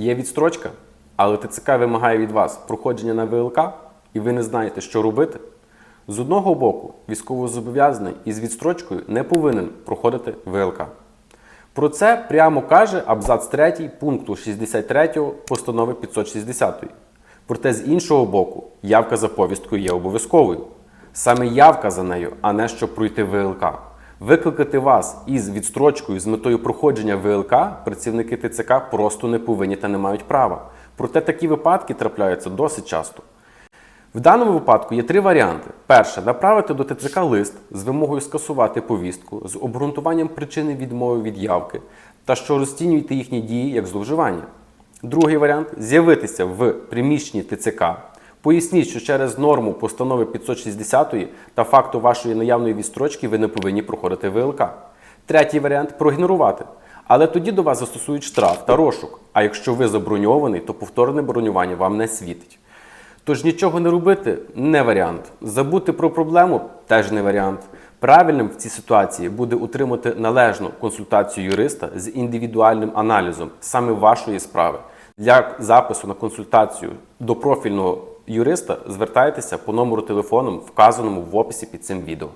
Є відстрочка, але ТЦК вимагає від вас проходження на ВЛК, і ви не знаєте, що робити. З одного боку, військовозобов'язаний із відстрочкою не повинен проходити ВЛК. Про це прямо каже абзац 3 пункту 63 постанови 560. Проте з іншого боку, явка за повісткою є обов'язковою. Саме явка за нею, а не щоб пройти ВЛК. Викликати вас із відстрочкою з метою проходження ВЛК працівники ТЦК просто не повинні та не мають права. Проте такі випадки трапляються досить часто. В даному випадку є три варіанти. Перше направити до ТЦК лист з вимогою скасувати повістку з обґрунтуванням причини відмови від явки та що розцінюєте їхні дії як зловживання. Другий варіант з'явитися в приміщенні ТЦК. Поясніть, що через норму постанови 560 та факту вашої наявної відстрочки ви не повинні проходити ВЛК. Третій варіант проігнорувати. Але тоді до вас застосують штраф та розшук. А якщо ви заброньований, то повторне бронювання вам не світить. Тож нічого не робити не варіант. Забути про проблему теж не варіант. Правильним в цій ситуації буде утримати належну консультацію юриста з індивідуальним аналізом саме вашої справи. Для запису на консультацію до профільного юриста звертайтеся по номеру телефону, вказаному в описі під цим відео.